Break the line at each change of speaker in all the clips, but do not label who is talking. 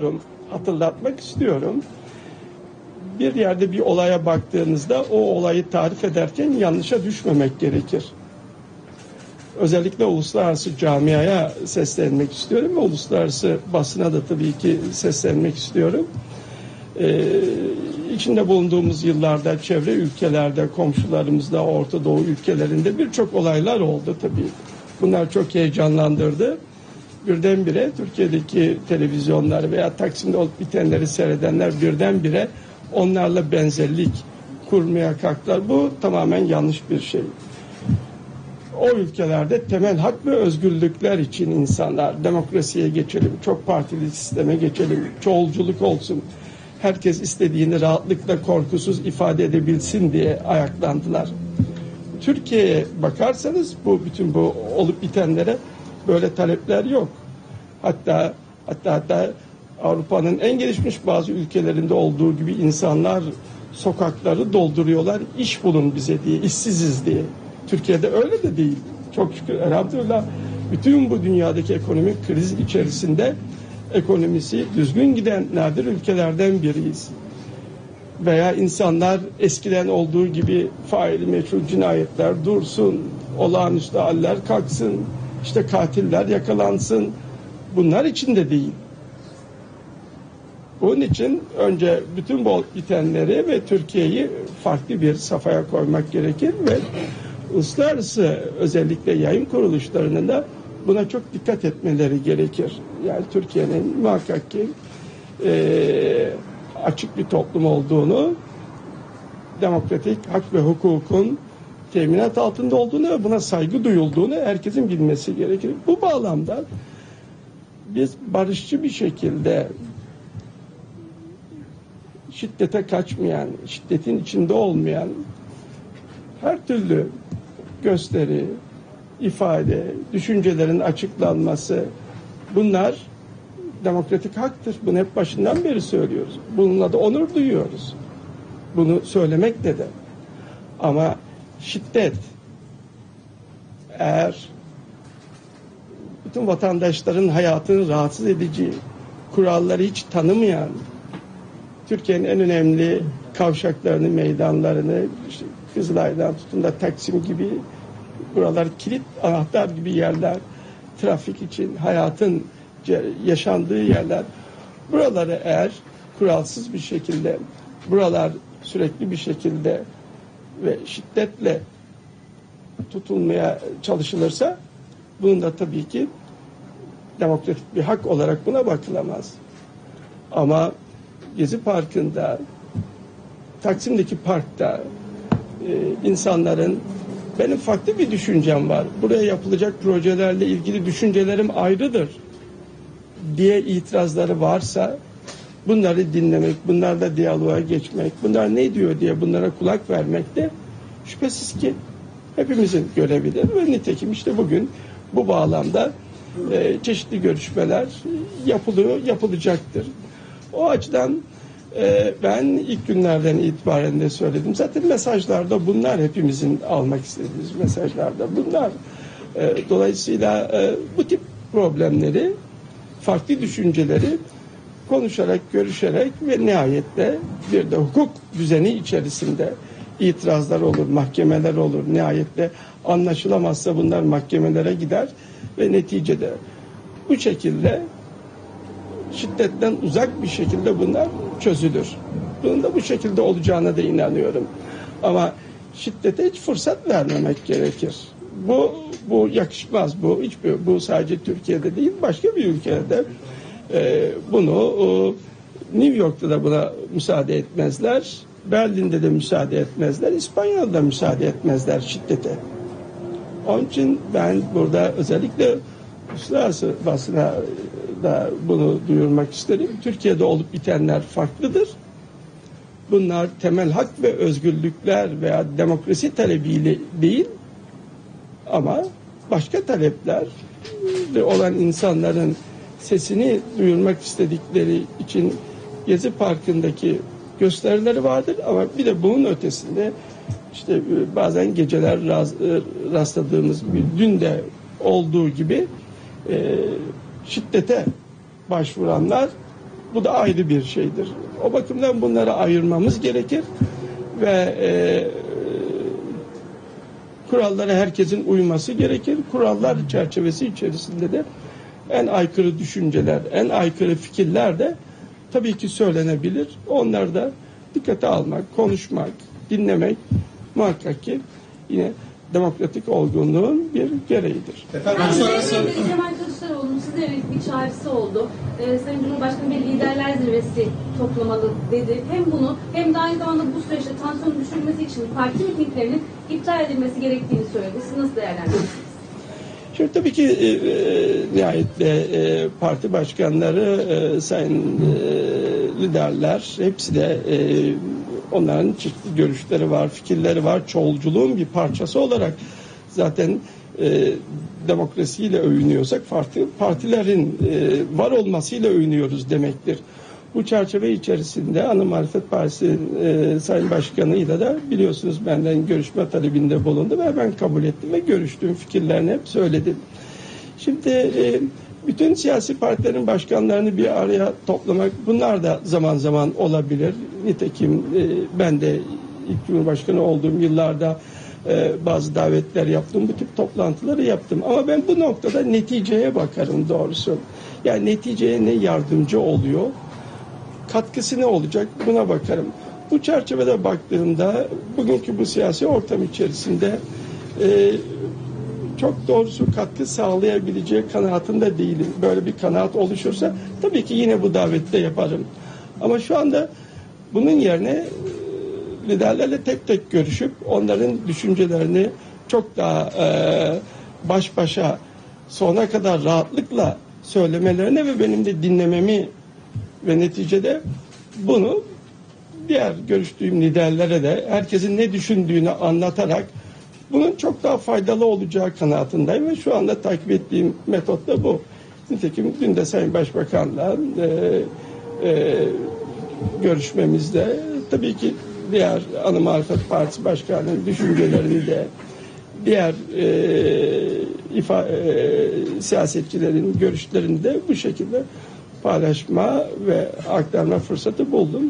biliyorum, hatırlatmak istiyorum. Bir yerde bir olaya baktığınızda o olayı tarif ederken yanlışa düşmemek gerekir. Özellikle uluslararası camiaya seslenmek istiyorum ve uluslararası basına da tabii ki seslenmek istiyorum. Ee, içinde bulunduğumuz yıllarda çevre ülkelerde, komşularımızda, Orta Doğu ülkelerinde birçok olaylar oldu tabii. Bunlar çok heyecanlandırdı. Birdenbire Türkiye'deki televizyonlar veya Taksim'de olup bitenleri seyredenler birdenbire onlarla benzerlik kurmaya kalktılar. Bu tamamen yanlış bir şey. O ülkelerde temel hak ve özgürlükler için insanlar demokrasiye geçelim, çok partili sisteme geçelim, çoğulculuk olsun, herkes istediğini rahatlıkla korkusuz ifade edebilsin diye ayaklandılar. Türkiye'ye bakarsanız bu bütün bu olup bitenlere böyle talepler yok. Hatta hatta hatta Avrupa'nın en gelişmiş bazı ülkelerinde olduğu gibi insanlar sokakları dolduruyorlar. iş bulun bize diye, işsiziz diye. Türkiye'de öyle de değil. Çok şükür elhamdülillah bütün bu dünyadaki ekonomik kriz içerisinde ekonomisi düzgün giden nadir ülkelerden biriyiz. Veya insanlar eskiden olduğu gibi faili meçhul cinayetler dursun, olağanüstü haller kalksın, işte katiller yakalansın. Bunlar için de değil. Bunun için önce bütün bu bitenleri ve Türkiye'yi farklı bir safhaya koymak gerekir ve uluslararası özellikle yayın kuruluşlarının da buna çok dikkat etmeleri gerekir. Yani Türkiye'nin muhakkak ki e, açık bir toplum olduğunu, demokratik hak ve hukukun teminat altında olduğunu ve buna saygı duyulduğunu herkesin bilmesi gerekir. Bu bağlamda biz barışçı bir şekilde şiddete kaçmayan, şiddetin içinde olmayan her türlü gösteri, ifade, düşüncelerin açıklanması bunlar demokratik haktır. Bunu hep başından beri söylüyoruz. Bununla da onur duyuyoruz. Bunu söylemekle de. Ama şiddet. Eğer bütün vatandaşların hayatını rahatsız edici kuralları hiç tanımayan Türkiye'nin en önemli kavşaklarını, meydanlarını işte Kızılay'dan tutun da Taksim gibi buralar kilit anahtar gibi yerler trafik için hayatın yaşandığı yerler. Buraları eğer kuralsız bir şekilde buralar sürekli bir şekilde ve şiddetle tutulmaya çalışılırsa bunun da tabii ki demokratik bir hak olarak buna bakılamaz. Ama Gezi Parkı'nda Taksim'deki parkta e, insanların benim farklı bir düşüncem var. Buraya yapılacak projelerle ilgili düşüncelerim ayrıdır diye itirazları varsa bunları dinlemek, bunlarla diyaloğa geçmek, bunlar ne diyor diye bunlara kulak vermek de şüphesiz ki hepimizin görevidir ve nitekim işte bugün bu bağlamda e, çeşitli görüşmeler yapılıyor, yapılacaktır. O açıdan e, ben ilk günlerden itibaren de söyledim. Zaten mesajlarda bunlar hepimizin almak istediğimiz mesajlarda bunlar. E, dolayısıyla e, bu tip problemleri, farklı düşünceleri konuşarak, görüşerek ve nihayette bir de hukuk düzeni içerisinde itirazlar olur, mahkemeler olur. Nihayette anlaşılamazsa bunlar mahkemelere gider ve neticede bu şekilde şiddetten uzak bir şekilde bunlar çözülür. Bunun da bu şekilde olacağına da inanıyorum. Ama şiddete hiç fırsat vermemek gerekir. Bu bu yakışmaz. Bu hiçbir bu sadece Türkiye'de değil başka bir ülkede e, bunu e, New York'ta da buna müsaade etmezler. Berlin'de de müsaade etmezler. İspanya'da da müsaade etmezler şiddete. Onun için ben burada özellikle uluslararası basına da bunu duyurmak isterim. Türkiye'de olup bitenler farklıdır. Bunlar temel hak ve özgürlükler veya demokrasi talebiyle değil ama başka talepler olan insanların sesini duyurmak istedikleri için Gezi Parkı'ndaki gösterileri vardır ama bir de bunun ötesinde işte bazen geceler rastladığımız bir dün de olduğu gibi e, şiddete başvuranlar Bu da ayrı bir şeydir. O bakımdan bunları ayırmamız gerekir ve e, kurallara herkesin uyması gerekir. Kurallar çerçevesi içerisinde de en aykırı düşünceler, en aykırı fikirler de tabii ki söylenebilir. Onları da dikkate almak, konuşmak, dinlemek muhakkak ki yine demokratik olgunluğun bir gereğidir.
Efendim uluslararası
Sayın Kemal Kılıçdaroğlu'nun size bir çağrısı oldu. Ee, Sayın Cumhurbaşkanı bir liderler zirvesi toplamalı dedi. Hem bunu hem de aynı zamanda bu süreçte tansiyonu düşürmesi için parti mitinglerinin iptal edilmesi gerektiğini söyledi. Siz nasıl değerlendiriyorsunuz?
Şimdi tabii ki e, e, nihayetle e, parti başkanları, e, sayın e, liderler hepsi de e, onların çeşitli görüşleri var, fikirleri var. Çoğulculuğun bir parçası olarak zaten e, demokrasiyle övünüyorsak farklı partilerin e, var olmasıyla övünüyoruz demektir. Bu çerçeve içerisinde Ana Muhalefet Partisi e, Sayın Başkanı'yla da biliyorsunuz benden görüşme talebinde bulundu ve ben kabul ettim ve görüştüğüm fikirlerini hep söyledim. Şimdi e, bütün siyasi partilerin başkanlarını bir araya toplamak bunlar da zaman zaman olabilir. Nitekim e, ben de ilk Cumhurbaşkanı olduğum yıllarda e, bazı davetler yaptım. Bu tip toplantıları yaptım. Ama ben bu noktada neticeye bakarım doğrusu. Yani neticeye ne yardımcı oluyor? Katkısı ne olacak buna bakarım. Bu çerçevede baktığımda bugünkü bu siyasi ortam içerisinde e, çok doğrusu katkı sağlayabileceği kanaatinde değilim. Böyle bir kanaat oluşursa tabii ki yine bu davette yaparım. Ama şu anda bunun yerine e, liderlerle tek tek görüşüp onların düşüncelerini çok daha e, baş başa sona kadar rahatlıkla söylemelerine ve benim de dinlememi ve neticede bunu diğer görüştüğüm liderlere de herkesin ne düşündüğünü anlatarak bunun çok daha faydalı olacağı kanaatindeyim ve şu anda takip ettiğim metot da bu. Nitekim dün de Sayın Başbakan'la e, e, görüşmemizde tabii ki diğer Ana Muhalefet Partisi Başkanı'nın düşüncelerini de diğer e, ifa, e, siyasetçilerin görüşlerini de bu şekilde paylaşma ve aktarma fırsatı buldum.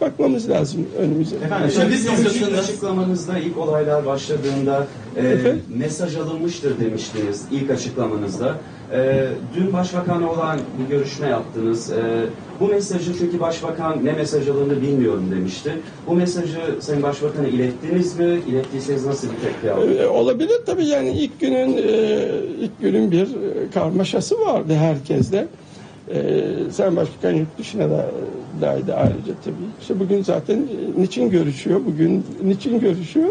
Bakmamız lazım önümüze.
Efendim
Şimdi sizin açıklamanızda ilk olaylar başladığında e, mesaj alınmıştır demiştiniz ilk açıklamanızda. E, dün başbakanla olan bir görüşme yaptınız. E, bu mesajı çünkü başbakan ne mesaj alındı bilmiyorum demişti. Bu mesajı Sayın Başbakan'a ilettiniz mi? İlettiyseniz nasıl bir tepki aldınız?
Ee, Olabilir tabii yani ilk günün e, ilk günün bir e, karmaşası vardı herkeste. Ee, Sayın Başbakan yurt dışına da daydı ayrıca tabii. İşte bugün zaten e, niçin görüşüyor? Bugün niçin görüşüyor?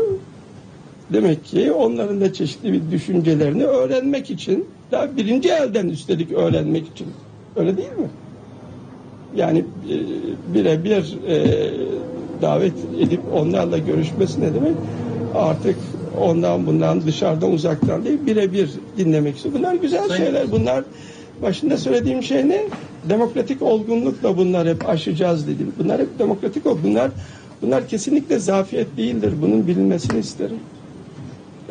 Demek ki onların da çeşitli bir düşüncelerini öğrenmek için daha birinci elden üstelik öğrenmek için. Öyle değil mi? Yani e, birebir e, davet edip onlarla görüşmesi ne demek? Artık ondan bundan dışarıdan uzaktan değil birebir dinlemek istiyor. Bunlar güzel
Sayın-
şeyler. Bunlar başında söylediğim şey ne? Demokratik olgunlukla bunlar hep aşacağız dedim. Bunlar hep demokratik ol. Bunlar bunlar kesinlikle zafiyet değildir. Bunun bilinmesini isterim.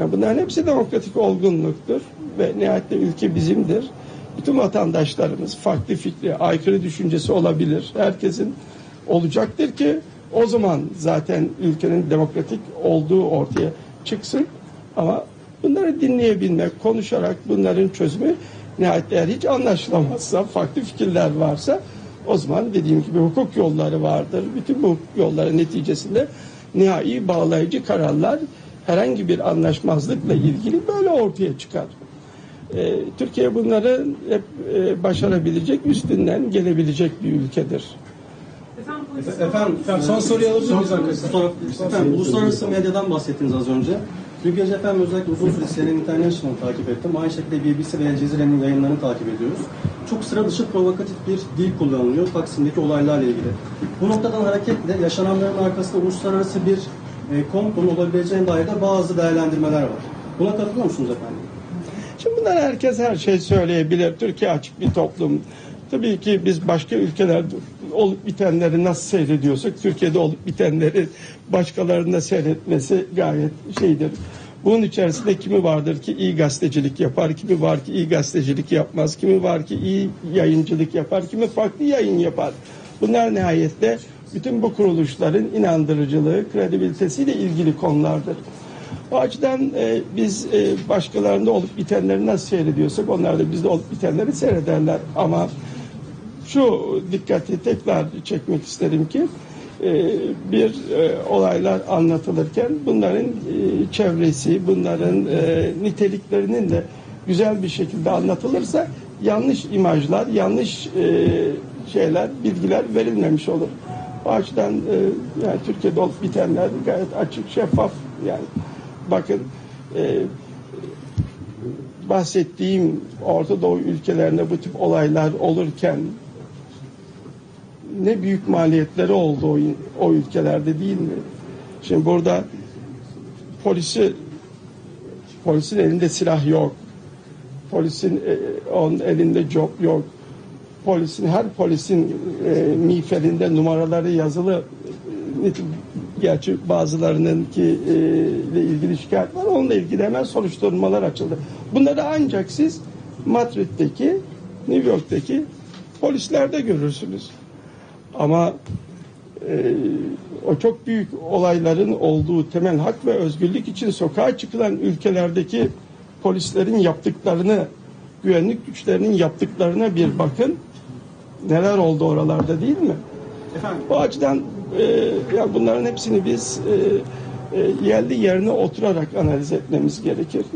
Yani bunların hepsi demokratik olgunluktur ve nihayetinde ülke bizimdir. Bütün vatandaşlarımız farklı fikri, aykırı düşüncesi olabilir. Herkesin olacaktır ki o zaman zaten ülkenin demokratik olduğu ortaya çıksın. Ama bunları dinleyebilmek, konuşarak bunların çözümü nihayet eğer hiç anlaşılamazsa, farklı fikirler varsa o zaman dediğim gibi hukuk yolları vardır. Bütün bu hukuk yolları neticesinde nihai bağlayıcı kararlar herhangi bir anlaşmazlıkla ilgili böyle ortaya çıkar. Ee, Türkiye bunları hep e, başarabilecek, üstünden gelebilecek bir ülkedir.
Efendim,
Efe- Efendim, efendim son soruyu alabilir miyiz arkadaşlar?
Sonra, efendim, uluslararası medyadan bahsettiniz az önce. Gece efendim özellikle uzun süre CNN International'ı takip ettim. Aynı şekilde BBC ve Cezire'nin yayınlarını takip ediyoruz. Çok sıra dışı provokatif bir dil kullanılıyor Taksim'deki olaylarla ilgili. Bu noktadan hareketle yaşananların arkasında uluslararası bir e, komplonun olabileceğine dair de bazı değerlendirmeler var. Buna katılıyor musunuz efendim?
Şimdi bunlar herkes her şey söyleyebilir. Türkiye açık bir toplum. Tabii ki biz başka ülkelerde olup bitenleri nasıl seyrediyorsak Türkiye'de olup bitenleri başkalarının da seyretmesi gayet şeydir. Bunun içerisinde kimi vardır ki iyi gazetecilik yapar, kimi var ki iyi gazetecilik yapmaz, kimi var ki iyi yayıncılık yapar, kimi farklı yayın yapar. Bunlar nihayette bütün bu kuruluşların inandırıcılığı, kredibilitesiyle ilgili konulardır. O açıdan e, biz e, başkalarında olup bitenleri nasıl seyrediyorsak onlar da bizde olup bitenleri seyrederler. Ama şu dikkati tekrar çekmek isterim ki e, bir e, olaylar anlatılırken bunların e, çevresi, bunların niteliklerinin de güzel bir şekilde anlatılırsa yanlış imajlar, yanlış şeyler, bilgiler verilmemiş olur. O açıdan yani Türkiye'de olup bitenler gayet açık, şeffaf yani bakın bahsettiğim Orta Doğu ülkelerinde bu tip olaylar olurken ne büyük maliyetleri oldu o, o ülkelerde değil mi? Şimdi burada polisi polisin elinde silah yok. Polisin e, onun elinde job yok. Polisin her polisin e, miğferinde numaraları yazılı. E, Gerçi bazılarının ki e, ile ilgili şikayet var. Onunla ilgili hemen soruşturmalar açıldı. Bunları ancak siz Madrid'deki, New York'taki polislerde görürsünüz. Ama e, o çok büyük olayların olduğu temel hak ve özgürlük için sokağa çıkılan ülkelerdeki polislerin yaptıklarını, güvenlik güçlerinin yaptıklarına bir bakın. Neler oldu oralarda değil mi?
Efendim,
O açıdan e, ya bunların hepsini biz e, e, yerli yerine oturarak analiz etmemiz gerekir.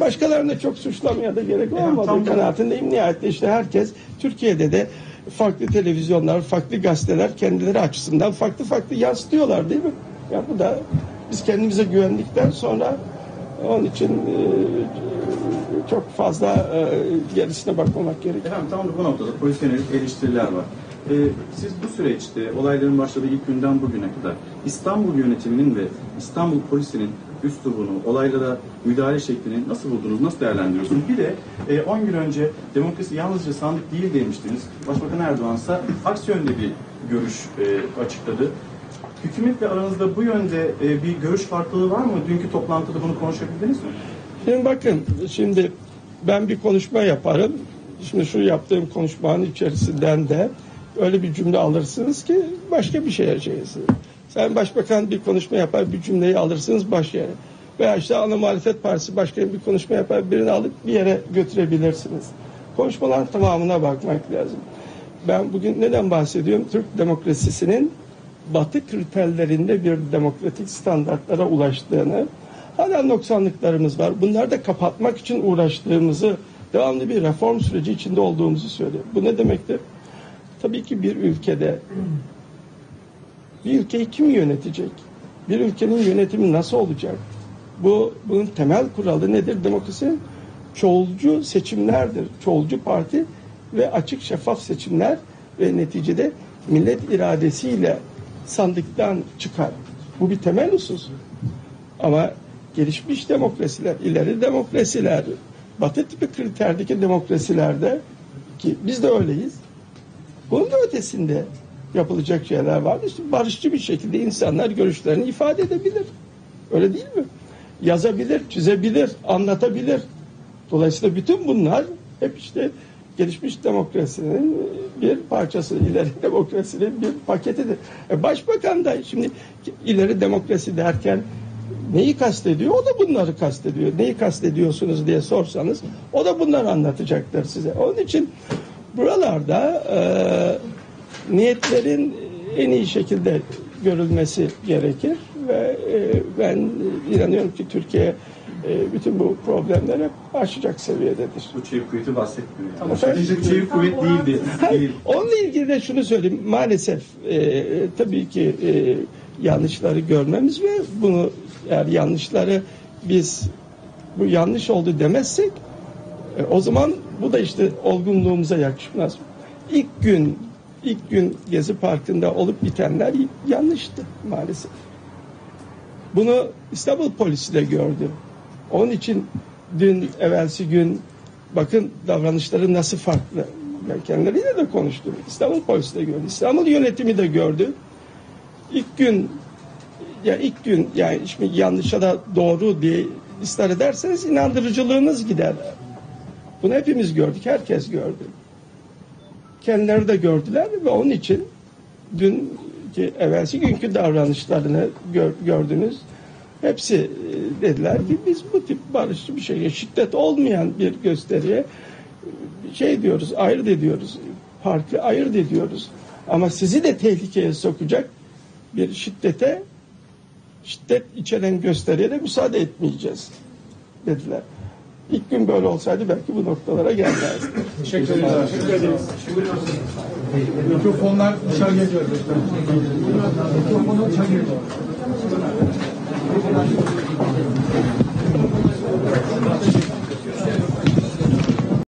Başkalarını da çok suçlamaya da gerek olmadığı kanaatindeyim. Nihayetinde işte herkes Türkiye'de de farklı televizyonlar, farklı gazeteler kendileri açısından farklı farklı yansıtıyorlar değil mi? Ya bu da biz kendimize güvendikten sonra onun için e, çok fazla e, gerisine bakmamak gerekiyor.
Efendim tam da bu noktada polis yönelik eleştiriler var. Ee, siz bu süreçte olayların başladığı ilk günden bugüne kadar İstanbul yönetiminin ve İstanbul polisinin üslubunu, olaylara müdahale şeklini nasıl buldunuz, nasıl değerlendiriyorsunuz? Bir de e, 10 gün önce demokrasi yalnızca sandık değil demiştiniz. Başbakan Erdoğan ise aksi yönde bir görüş e, açıkladı. Hükümetle aranızda bu yönde e, bir görüş farklılığı var mı? Dünkü toplantıda bunu konuşabildiniz mi?
Şimdi bakın, şimdi ben bir konuşma yaparım. Şimdi şu yaptığım konuşmanın içerisinden de öyle bir cümle alırsınız ki başka bir şeye şeysiniz. Sen başbakan bir konuşma yapar, bir cümleyi alırsınız başka yere. Veya işte ana muhalefet partisi başka bir konuşma yapar, birini alıp bir yere götürebilirsiniz. Konuşmaların tamamına bakmak lazım. Ben bugün neden bahsediyorum? Türk demokrasisinin batı kriterlerinde bir demokratik standartlara ulaştığını, hala noksanlıklarımız var. Bunları da kapatmak için uğraştığımızı, devamlı bir reform süreci içinde olduğumuzu söylüyor. Bu ne demektir? Tabii ki bir ülkede bir ülkeyi kim yönetecek? Bir ülkenin yönetimi nasıl olacak? Bu bunun temel kuralı nedir? Demokrasinin çoğulcu seçimlerdir. Çoğulcu parti ve açık şeffaf seçimler ve neticede millet iradesiyle sandıktan çıkar. Bu bir temel husus. Ama gelişmiş demokrasiler, ileri demokrasiler, batı tipi kriterdeki demokrasilerde ki biz de öyleyiz. Bunun da ötesinde yapılacak şeyler var. İşte barışçı bir şekilde insanlar görüşlerini ifade edebilir. Öyle değil mi? Yazabilir, çizebilir, anlatabilir. Dolayısıyla bütün bunlar hep işte gelişmiş demokrasinin bir parçası, ileri demokrasinin bir paketidir. E başbakan da şimdi ileri demokrasi derken neyi kastediyor? O da bunları kastediyor. Neyi kastediyorsunuz diye sorsanız o da bunları anlatacaktır size. Onun için buralarda e, niyetlerin en iyi şekilde görülmesi gerekir ve e, ben inanıyorum ki Türkiye e, bütün bu problemlere aşacak seviyededir.
Bu çevik kuvveti bahsetmiyor. Yani. Strateji çevik kuvvet değildi.
Hayır,
Değil.
onunla ilgili de şunu söyleyeyim. Maalesef e, tabii ki e, yanlışları görmemiz ve bunu eğer yanlışları biz bu yanlış oldu demezsek e, o zaman bu da işte olgunluğumuza yakışmaz. İlk gün ilk gün Gezi Parkı'nda olup bitenler yanlıştı maalesef. Bunu İstanbul polisi de gördü. Onun için dün evvelsi gün bakın davranışları nasıl farklı. Ben kendileriyle de konuştum. İstanbul polisi de gördü. İstanbul yönetimi de gördü. İlk gün ya ilk gün yani şimdi yanlışa da doğru diye ısrar ederseniz inandırıcılığınız gider. Bunu hepimiz gördük. Herkes gördü. Kendileri de gördüler ve onun için dünkü evvelsi günkü davranışlarını gör- gördünüz. Hepsi e, dediler ki biz bu tip barışçı bir şeye şiddet olmayan bir gösteriye e, şey diyoruz ayırt ediyoruz. Farklı ayırt ediyoruz. Ama sizi de tehlikeye sokacak bir şiddete şiddet içeren gösteriye de müsaade etmeyeceğiz dediler. İlk gün böyle olsaydı belki bu noktalara gelmezdi.
Teşekkür ederiz. Teşekkür ederiz. Mikrofonlar dışarıya. Mikrofonu dışarıya.